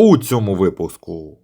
у цьому випуску.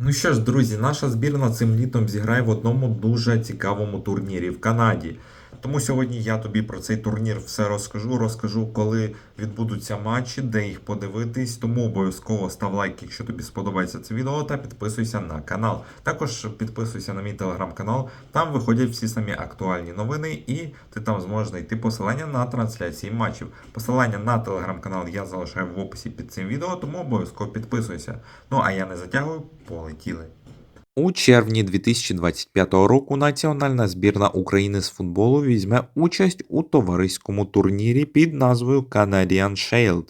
Ну що ж, друзі, наша збірна цим літом зіграє в одному дуже цікавому турнірі в Канаді. Тому сьогодні я тобі про цей турнір все розкажу. Розкажу, коли відбудуться матчі, де їх подивитись. Тому обов'язково став лайк, якщо тобі сподобається це відео, та підписуйся на канал. Також підписуйся на мій телеграм-канал. Там виходять всі самі актуальні новини, і ти там зможеш знайти посилання на трансляції матчів. Посилання на телеграм-канал я залишаю в описі під цим відео, тому обов'язково підписуйся. Ну а я не затягую, полетіли. У червні 2025 року національна збірна України з футболу візьме участь у товариському турнірі під назвою Canadian Shield,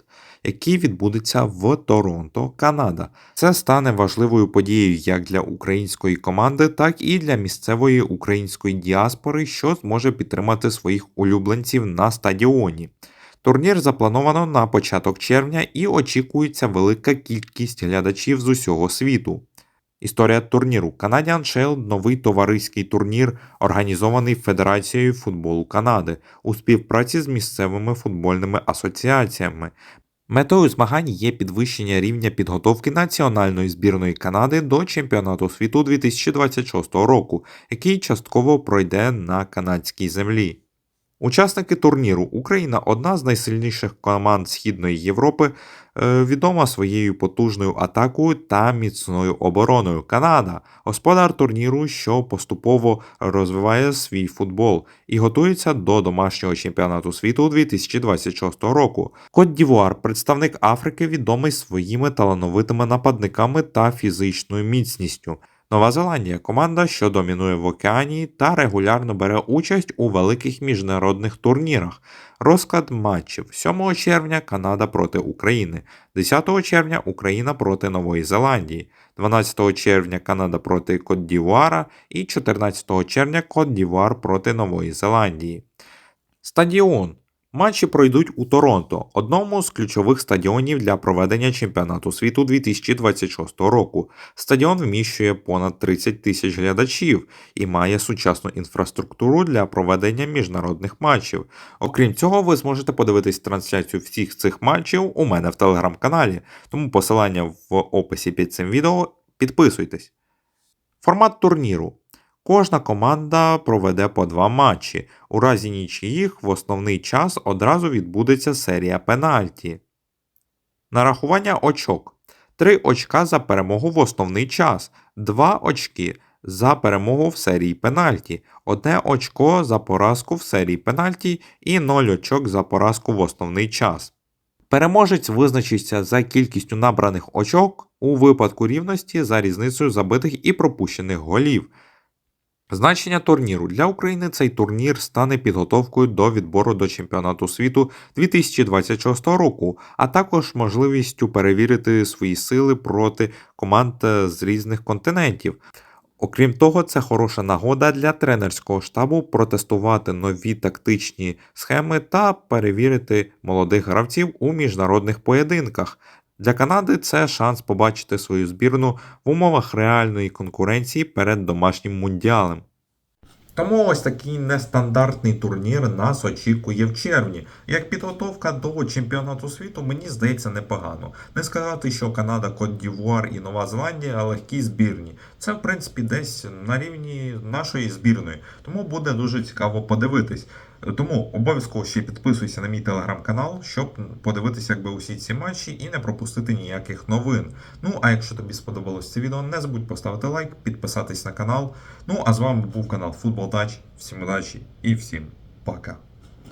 який відбудеться в Торонто, Канада. Це стане важливою подією як для української команди, так і для місцевої української діаспори, що зможе підтримати своїх улюбленців на стадіоні. Турнір заплановано на початок червня і очікується велика кількість глядачів з усього світу. Історія турніру Canadian Shield – новий товариський турнір, організований Федерацією футболу Канади у співпраці з місцевими футбольними асоціаціями. Метою змагань є підвищення рівня підготовки національної збірної Канади до чемпіонату світу 2026 року, який частково пройде на канадській землі. Учасники турніру Україна одна з найсильніших команд Східної Європи, е, відома своєю потужною атакою та міцною обороною. Канада господар турніру, що поступово розвиває свій футбол і готується до домашнього чемпіонату світу 2026 року. Кот Дівуар, представник Африки, відомий своїми талановитими нападниками та фізичною міцністю. Нова Зеландія команда, що домінує в океані та регулярно бере участь у великих міжнародних турнірах. Розклад матчів 7 червня Канада проти України, 10 червня Україна проти Нової Зеландії, 12 червня Канада проти Кот-Дівуара і 14 червня Кот-Дівуар проти Нової Зеландії. Стадіон. Матчі пройдуть у Торонто, одному з ключових стадіонів для проведення чемпіонату світу 2026 року. Стадіон вміщує понад 30 тисяч глядачів і має сучасну інфраструктуру для проведення міжнародних матчів. Окрім цього, ви зможете подивитись трансляцію всіх цих матчів у мене в телеграм-каналі, тому посилання в описі під цим відео. Підписуйтесь. Формат турніру. Кожна команда проведе по два матчі. У разі нічиїх в основний час одразу відбудеться серія пенальті. Нарахування очок. 3 очка за перемогу в основний час, 2 очки за перемогу в серії пенальті, 1 очко за поразку в серії пенальті і 0 очок за поразку в основний час. Переможець визначиться за кількістю набраних очок у випадку рівності за різницею забитих і пропущених голів. Значення турніру для України цей турнір стане підготовкою до відбору до чемпіонату світу 2026 року, а також можливістю перевірити свої сили проти команд е, з різних континентів. Окрім того, це хороша нагода для тренерського штабу протестувати нові тактичні схеми та перевірити молодих гравців у міжнародних поєдинках. Для Канади це шанс побачити свою збірну в умовах реальної конкуренції перед домашнім мундіалем. Тому ось такий нестандартний турнір нас очікує в червні. Як підготовка до чемпіонату світу, мені здається непогано. Не сказати, що Канада, Кот Дівуар і Нова Зеландія легкі збірні. Це, в принципі, десь на рівні нашої збірної. Тому буде дуже цікаво подивитись. Тому обов'язково ще підписуйся на мій телеграм-канал, щоб подивитися якби усі ці матчі і не пропустити ніяких новин. Ну а якщо тобі сподобалось це відео, не забудь поставити лайк, підписатись на канал. Ну а з вами був канал Футбол Тач. Всім удачі і всім пока.